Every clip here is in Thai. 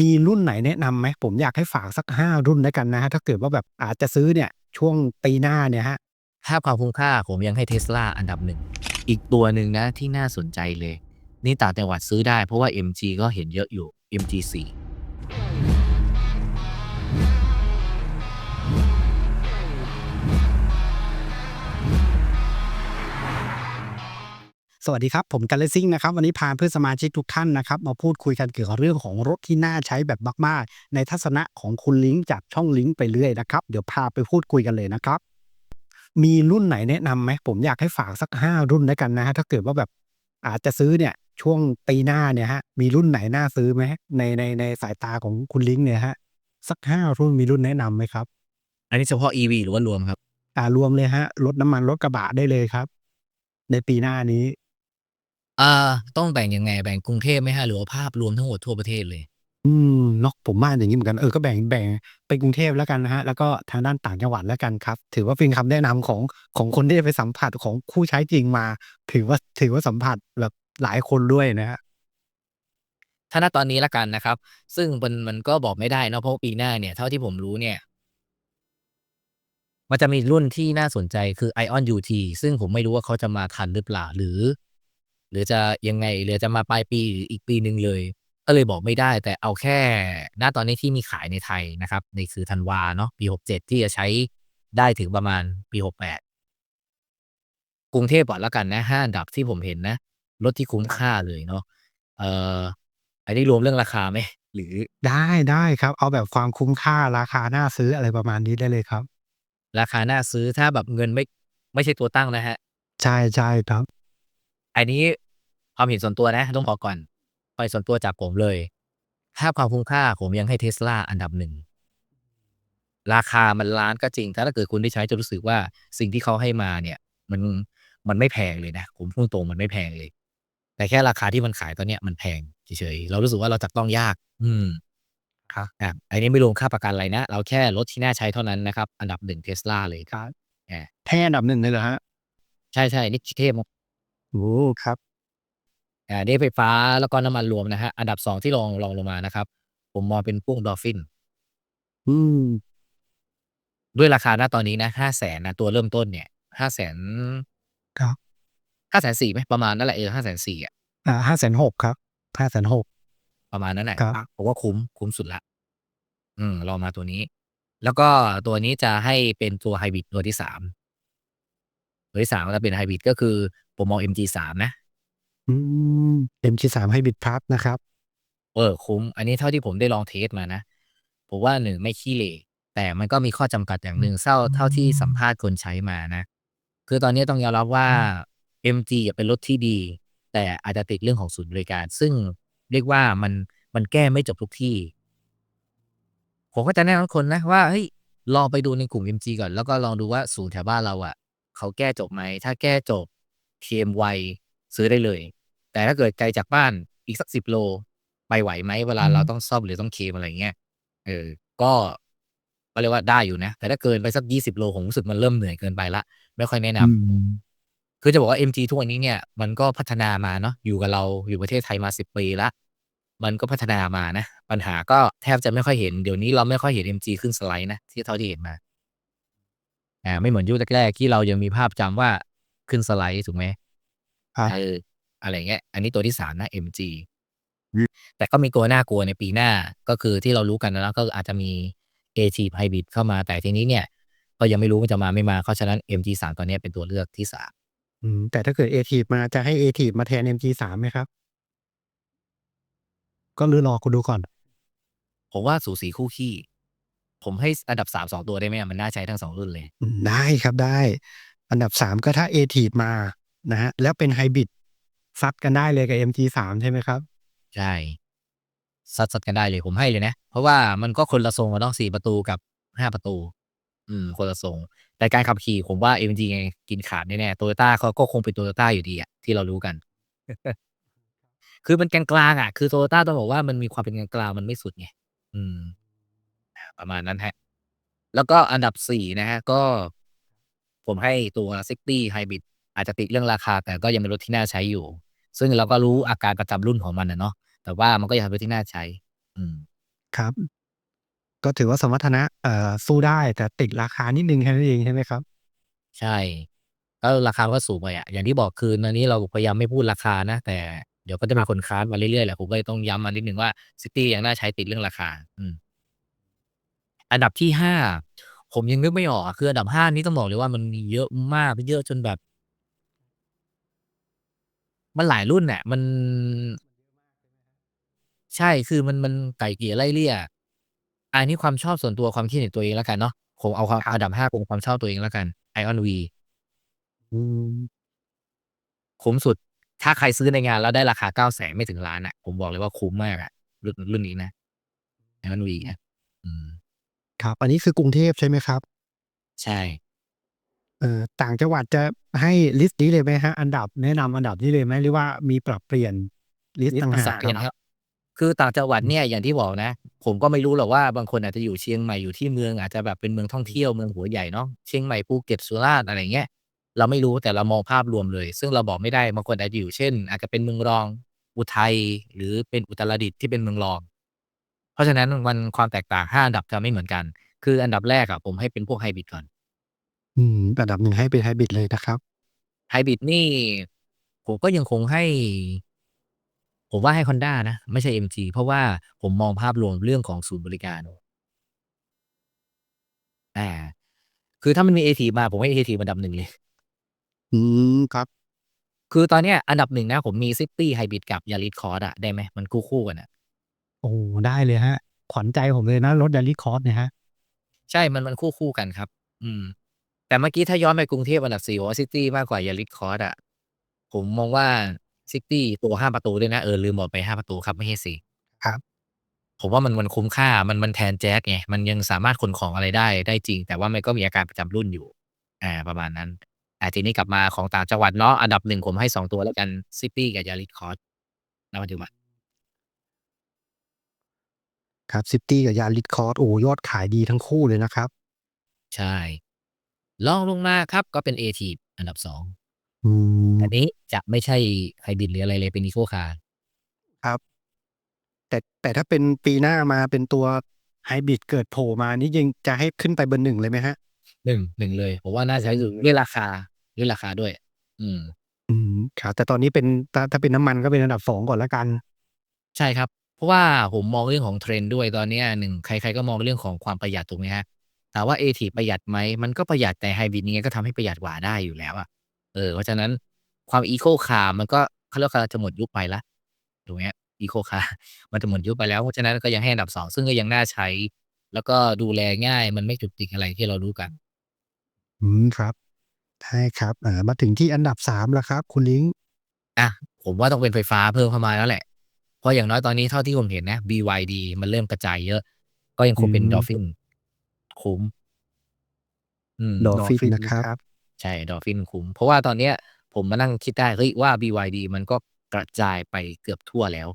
มีรุ่นไหนแนะนำไหม?ผมอยากให้ฝากสัก 5 รุ่นแล้วกันนะฮะถ้าเกิดว่าแบบอาจจะซื้อเนี่ยช่วงปีหน้าเนี่ยฮะถ้าความคุ้มค่าผมยังให้เทสลาอันดับหนึ่ง อีกตัวหนึ่งนะที่น่าสนใจเลย นี่ต่างจังหวัดซื้อได้เพราะว่า MG ก็เห็นเยอะอยู่ MG4 สวัสดีครับ ผมกันเลสซิ่งนะครับ วันนี้พาเพื่อนสมาชิกทุกท่านนะครับ มาพูดคุยกันเกี่ยวกับเรื่องของรถที่น่าใช้แบบมากๆ ในทัศนะของคุณลิงก์จากช่องลิงก์ไปเรื่อยนะครับ เดี๋ยวพาไปพูดคุยกันเลยนะครับ มีรุ่นไหนแนะนำไหม?ผมอยากให้ฝากสัก 5 รุ่นแล้วกันนะครับถ้าเกิดว่าแบบอาจจะซื้อเนี่ยช่วงปีหน้าเนี่ยครับมีรุ่นไหนน่าซื้อไหม?ในในในสายตาของคุณลิงก์เนี่ยครับสัก5รุ่นมีรุ่นแนะนำไหมครับ?อันนี้เฉพาะ EV หรือว่ารวมครับ?อ่ารวมเลยครับรถน้ำมันรถกระบะได้เลยครับ ในปีหน้านี้ อ่าต้องแบ่งยังไง?แบ่งกรุงเทพไหมครับ?หรือว่าภาพรวมทั้งหมดทั่วประเทศเลย?อืมเนาะผมว่าอย่างงี้เหมือนกันเออก็แบ่งแบ่งเป็นกรุงเทพแล้วกันนะครับแล้วก็ทางด้านต่างจังหวัดแล้วกันครับ ถือว่าเป็นคำแนะนำของของคนที่จะไปสัมผัสของผู้ใช้จริงมา ถือว่าถือว่าสัมผัสแบบหลายคนด้วยนะครับถ้าณตอนนี้แล้วกันนะครับ ซึ่งมันมันก็บอกไม่ได้เนาะเพราะว่าปีหน้าเนี่ยเท่าที่ผมรู้เนี่ย มันจะมีรุ่นที่น่าสนใจคือ ION UT ซึ่งผมไม่รู้ว่าเขาจะมาทันหรือเปล่า หรือ หรือจะยังไงหรือจะมาปลายปีหรืออีกปีหนึ่งเลย ก็เลยบอกไม่ได้ แต่เอาแค่ณตอนนี้ที่มีขายในไทยนะครับนี่คือธันวาเนาะปี 67 ที่จะใช้ได้ถึงประมาณปี 68 กรุงเทพก่อนแล้วกันนะ5อันดับที่ผมเห็นนะรถที่คุ้มค่าเลยเนาะเอ่ออันนี้รวมเรื่องราคาไหม?หรือได้ได้ครับ เอาแบบความคุ้มค่าราคาน่าซื้ออะไรประมาณนี้ได้เลยครับ ราคาน่าซื้อถ้าแบบเงินไม่ไม่ใช่ตัวตั้งนะครับใช่ๆครับ อันนี้ความเห็นส่วนตัวนะต้องบอกก่อนความเห็นส่วนตัวจากผมเลย ถ้าความคุ้มค่าผมยังให้ Tesla อันดับ1ราคามันล้านก็จริงแต่ถ้าเกิดคุณได้ใช้จะรู้สึกว่าสิ่งที่เขาให้มาเนี่ย มันมันไม่แพงเลยนะ ผมพูดตรงๆมันไม่แพงเลย แต่แค่ราคาที่มันขายตอนเนี้ยมันแพงเฉยๆเรารู้สึกว่าเราจับต้องยาก อืมครับอาอันนี้ไม่รวมค่าประกันอะไรนะ เราแค่รถที่น่าใช้เท่านั้นนะครับ อันดับ1 Tesla เลยครับอาให้อันดับ1เลยเหรอครับ?ใช่ๆนี่คือเทพ โอ้ครับอ่านี่ไฟฟ้าแล้วก็น้ำมันรวมนะครับอันดับ2ที่รองรองลงมานะครับ ผมมองเป็นพวก Dolphin อืมด้วยราคาณตอนนี้นะ500,000นะตัวเริ่มต้นเนี่ย500,000ครับ540,000ไหม?ประมาณนั้นแหละเออ540,000อะอ่า560,000ครับ560,000ประมาณนั้นแหละครับผมว่าคุ้มคุ้มสุดแล้วอืมลองมาตัวนี้ แล้วก็ตัวนี้จะให้เป็นตัวไฮบริดตัวที่3 ตัวที่3ก็จะเป็นไฮบริดก็คือผมมอง MG3 นะอืม MG3 Hybrid Plus นะครับ เออคุ้ม อันนี้เท่าที่ผมได้ลองเทสต์มานะ ผมว่า1ไม่ขี้เหร่แต่มันก็มีข้อจำกัดอย่างหนึ่งเท่าเท่าที่สัมภาษณ์คนใช้มานะ คือตอนนี้ต้องยอมรับว่า MG อะเป็นรถที่ดี แต่อาจจะติดเรื่องของศูนย์บริการ ซึ่งเรียกว่ามันมันแก้ไม่จบทุกที่ ผมก็จะแนะนำทุกคนนะว่าเฮ้ยลองไปดูในกลุ่ม MG ก่อน แล้วก็ลองดูว่าศูนย์แถวบ้านเราอะ เขาแก้จบไหม?ถ้าแก้จบเคลมไวซื้อได้เลย แต่ถ้าเกิดไกลจากบ้านอีกสัก10โล ไปไหวไหม?เวลาอืมเราต้องซ่อมหรือต้องเคลมอะไรอย่างเงี้ยเออ ก็ก็เรียกว่าได้อยู่นะ แต่ถ้าเกินไปสัก20โลผมรู้สึกมันเริ่มเหนื่อยเกินไปแล้วไม่ค่อยแนะนอืำมคือจะบอกว่า MG ทุกวันนี้เนี่ย มันก็พัฒนามาเนาะอยู่กับเราอยู่ประเทศไทยมา10ปีแล้วมันก็พัฒนามานะ ปัญหาก็แทบจะไม่ค่อยเห็น เดี๋ยวนี้เราไม่ค่อยเห็น MG ขึ้นสไลด์นะที่เท่าที่เห็นมา อาไม่เหมือนยุคแรกๆที่เรายังมีภาพจำว่าขึ้นสไลด์ถูกไหม?ครับเอออะไรอย่างเงี้ย อันนี้ตัวที่3นะ MG อืมแต่ก็มีตัวน่ากลัวในปีหน้าก็คือที่เรารู้กันนะเนาะก็อาจจะมี Active Hybrid เข้ามาแต่ทีนี้เนี่ย ก็ยังไม่รู้ว่าจะมาไม่มาเพราะฉะนั้น MG3 ตอนนี้เป็นตัวเลือกที่3อืมแต่ถ้าเกิด Active มาจะให้ Active มาแทน MG3 ไหมครับ?ก็หรือรอคุณดูก่อน?ผมว่าสูสีคู่ขี้ ผมให้สอันดับ 3 2 ตัวได้ไหมอะ?มันน่าใช้ทั้ง 2 รุ่นเลยอืมได้ครับได้ อันดับ 3 ก็ถ้า Active มานะครับแล้วเป็นไฮบริดซัดกันได้เลยกับ MG3 ใช่ไหมครับ?ใช่ซัดๆกันได้เลยผมให้เลยนะ เพราะว่ามันก็คนละทรงอะเนาะ4ประตูกับ5ประตู อืม คนละทรง แต่การขับขี่ผมว่า MG ยังไงกินขาดแน่ๆ Toyota เขาก็คงเป็น Toyota อยู่ดีอะที่เรารู้กัน คือมันกลางๆอะคือ Toyota ต้องบอกว่ามันมีความเป็นกลางๆมันไม่สุดไงอืมอา ประมาณนั้นครับแล้วก็อันดับ4นะครับก็ ผมให้ตัว City Hybrid อาจจะติดเรื่องราคา แต่ก็ยังเป็นรถที่น่าใช้อยู่ ซึ่งเราก็รู้อาการประจำรุ่นของมันอะเนาะแต่ว่ามันก็ยังเป็นรถที่น่าใช้ อืมครับ ก็ถือว่าสมรรถนะเอ่อสู้ได้แต่ติดราคานิดหนึ่งแค่นั้นเองใช่ไหมครับ?ใช่ก็ราคามันก็สูงไปอะอย่างที่บอกคือตอนนี้เราพยายามไม่พูดราคานะ แต่เดี๋ยวก็จะมีคนค้านมาเรื่อยๆแหละผมก็เลยต้องย้ำมานิดหนึ่งว่าซิตี้ยังน่าใช้ติดเรื่องราคา อืม อันดับที่5ผมยังนึกไม่ออกอะคืออันดับ5นี้ต้องบอกเลยว่ามันมีเยอะมากเยอะจนแบบ มันหลายรุ่นน่ะมัน ใช่คือมันมันไกล่เกลี่ยไล่เลี่ยอันนี้ความชอบส่วนตัวความคิดเห็นตัวเองแล้วกันเนาะผมเอาความอันดับ5เป็นความชอบตัวเองแล้วกัน Ion V อืมคุ้มสุด ถ้าใครซื้อในงานแล้วได้ราคา900,000ไม่ถึง1,000,000อะผมบอกเลยว่าคุ้มมากอะรุ่นรุ่นนี้นะ Ion V นะอืม ครับ อันนี้คือกรุงเทพใช่ไหมครับ?ใช่ เอ่อต่างจังหวัดจะให้ลิสต์นี้เลยไหมครับ?อันดับแนะนำอันดับนี้เลยไหม?หรือว่ามีปรับเปลี่ยนลิสต์ต่างหากเปลี่ยนครับ คือต่างจังหวัดเนี่ยอย่างที่บอกนะ ผมก็ไม่รู้หรอกว่าบางคนอาจจะอยู่เชียงใหม่อยู่ที่เมืองอาจจะแบบเป็นเมืองท่องเที่ยวเมืองหัวใหญ่เนาะเชียงใหม่ภูเก็ตสุราษฎร์อะไรอย่างเงี้ยเราไม่รู้แต่เรามองภาพรวมเลย ซึ่งเราบอกไม่ได้บางคนอาจจะอยู่เช่น อาจจะเป็นเมืองรอง อุทัยหรือเป็นอุตรดิตถ์ที่เป็นเมืองรอง เพราะฉะนั้นมันความแตกต่าง 5 อันดับจะไม่เหมือนกัน คืออันดับแรกอะผมให้เป็นพวกไฮบริดก่อนอืมอันดับ1ให้เป็นไฮบริดเลยนะครับ ไฮบริดนี่ผมก็ยังคงให้ ผมว่าให้ Honda นะ ไม่ใช่ MG เพราะว่าผมมองภาพรวมเรื่องของศูนย์บริการอาคือถ้ามันมี Active มาผมให้ Active อันดับ1เลย อืมครับ คือตอนเนี้ยอันดับ1นะ ผมมี City Hybrid กับ Yaris Cross อะได้ไหม?มันคู่ๆกันน่ะ โอ้โฮ ได้เลยครับ ขวัญใจผมเลยนะ รถ Yaris Cross เนี่ยครับ ใช่ มัน มันคู่ ๆ กันครับ อืม แต่เมื่อกี้ถ้าย้อนไปกรุงเทพอันดับ 4 ผมว่า City มากกว่า Yaris Cross อะ ผมมองว่า City ตัว 5 ประตูด้วยนะ เออ ลืมบอกไป 5 ประตูครับ ไม่ใช่ 4 ครับ ผมว่ามัน มันคุ้มค่า มัน มันแทนแจ๊สไง มันยังสามารถขนของอะไรได้ ได้จริง แต่ว่ามันก็มีอาการประจำรุ่นอยู่ อา ประมาณนั้นอาทีนี้กลับมาของต่างจังหวัดเนาะ อันดับ 1 ผมให้ 2 ตัวแล้วกัน City กับ Yaris Cross ณ ปัจจุบัน ครับ City กับ Yaris Cross โอ้โฮยอดขายดีทั้งคู่เลยนะครับ ใช่รองลงมาครับก็เป็น Active อันดับ2อืมอันนี้จะไม่ใช่ไฮบริดหรืออะไรเลยเป็น Eco Car ครับ แต่แต่ถ้าเป็นปีหน้ามาเป็นตัวไฮบริดเกิดโผล่มานี่ยังจะให้ขึ้นไปเบอร์1เลยไหมครับ?1 1เลยผมว่าน่าจะใช้ถึงด้วยราคาด้วยราคาด้วย อืม อืมครับแต่ตอนนี้เป็นถ้าถ้าเป็นน้ำมันก็เป็นอันดับ2ก่อนแล้วกัน ใช่ครับเพ ราะว่าผมมองเรื่องของ Trend ด้วยตอนเนี้ย1ใครๆก็มองเรื่องของความประหยัดถูกไหมครับ?ถามว่า Active ประหยัดไหม?มันก็ประหยัดแต่ไฮบริดยังไงก็ทำให้ประหยัดกว่าได้อยู่แล้วอะเออเพราะฉะนั้นความ Eco Car มันก็เขาเรียกว่ากำลังจะหมดยุคไปแล้วถูกไหมครับ? Eco Car มันจะหมดยุคไปแล้วเพราะฉะนั้นก็ยังให้อันดับ2ซึ่งก็ยังน่าใช้ แล้วก็ดูแลง่ายมันไม่จุกจิกอะไรที่เรารู้กัน อืมครับได้ครับอ่ามาถึงที่อันดับ3แล้วครับ คุณลิ้งอะผมว่าต้องเป็นไฟฟ้าเพิ่มเข้ามาแล้วแหละ เพราะอย่างน้อยตอนนี้เท่าที่ผมเห็นนะ BYD มันเริ่มกระจายเยอะ ก็ยังคงเป็นอืม Dolphin คุ้มอืม Dolphin นะครับ ใช่ Dolphin คุ้ม เพราะว่าตอนเนี้ย ผมมานั่งคิดได้เฮ้ยว่า BYD มันก็กระจายไปเกือบทั่วแล้ว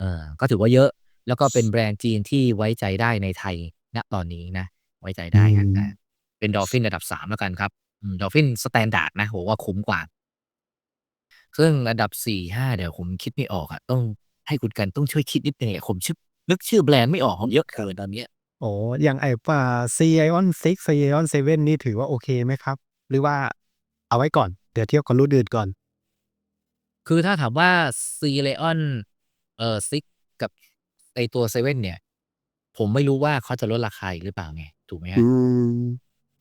เออก็ถือว่าเยอะ แล้วก็เป็นแบรนด์จีนที่ไว้ใจได้ในไทยณตอนนี้นะ ไว้ใจอืได้ครับมอาเป็น Dolphin อันดับ3แล้วกันครับอืม Dolphin สแตนดาร์ดนะผมว่าคุ้มกว่า ซึ่งอันดับ4-5เดี๋ยวผมคิดไม่ออกอะต้องให้คุณกันต้องช่วยคิดนิดหนึ่งอะผมชึบนึกชื่อแบรนด์ไม่ออกมันเยอะเกินตอนเนี้ยอ๋ออย่างไอ้อ่า Ceylon 6 Ceylon 7นี่ถือว่าโอเคไหมครับ?หรือว่าเอาไว้ก่อน เดี๋ยวเทียบกับรุ่นอื่นก่อน คือถ้าถามว่า Ceylon เอ่อ6กับไอ้ตัว7เนี่ย ผมไม่รู้ว่าเขาจะลดราคาอีกหรือเปล่าไง ถูกไหมครัอืบ?ม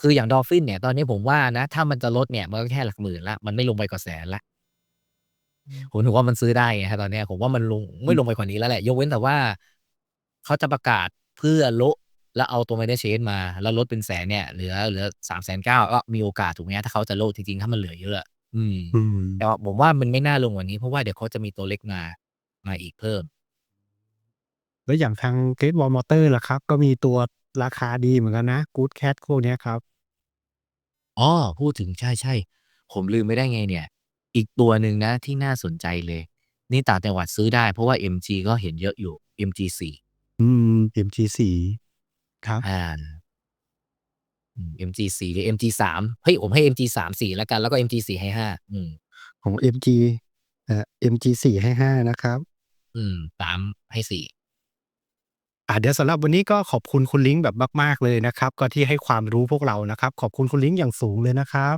คืออย่าง Dolphin เนี่ย ตอนนี้ผมว่านะ ถ้ามันจะลดเนี่ย มันก็แค่หลักหมื่นแล้วมันไม่ลงไปกว่าแสนแล้ว ผมถึงว่ามันซื้อได้ไงครับตอนเนี้ยผมว่ามันลงไม่ลงไปกว่านี้แล้วแหละ ยกเว้นแต่ว่าเขาจะประกาศเพื่อโละแล้วเอาตัว Minor Change มา แล้วลดเป็นแสนเนี่ยเหลือเหลือ390,000ก็มีโอกาสถูกไหมครับ?ถ้าเขาจะโละจริงๆ ถ้ามันเหลือเยอะอะอืมอืมแต่ว่าผมว่ามันไม่น่าลงกว่านี้เพราะว่าเดี๋ยวเขาจะมีตัวเล็กมามาอีกเพิ่ม แล้วอย่างทาง Great Wall Motor ล่ะครับ ก็มีตัวราคาดีเหมือนกันนะ Good Cat พวกเนี้ยครับอ๋อพูดถึงใช่ๆผมลืมไปได้ไงเนี่ย อีกตัวหนึ่งนะที่น่าสนใจเลย นี่ต่างจังหวัดซื้อได้เพราะว่า MG ก็เห็นเยอะอยู่ MG4 อืม MG4 ครับอาอืม MG4 หรือ MG3 เฮ้ยผมให้ MG3 4แล้วกันแล้วก็ MG4 ให้5อืมของ MG เอ่อ MG4 ให้5นะครับ อืม3ให้4เดี๋ยวสำหรับวันนี้ก็ขอบคุณคุณลิงก์แบบมาก ๆ เลยนะครับ ก็ที่ให้ความรู้พวกเรานะครับ ขอบคุณคุณลิงก์อย่างสูงเลยนะครับ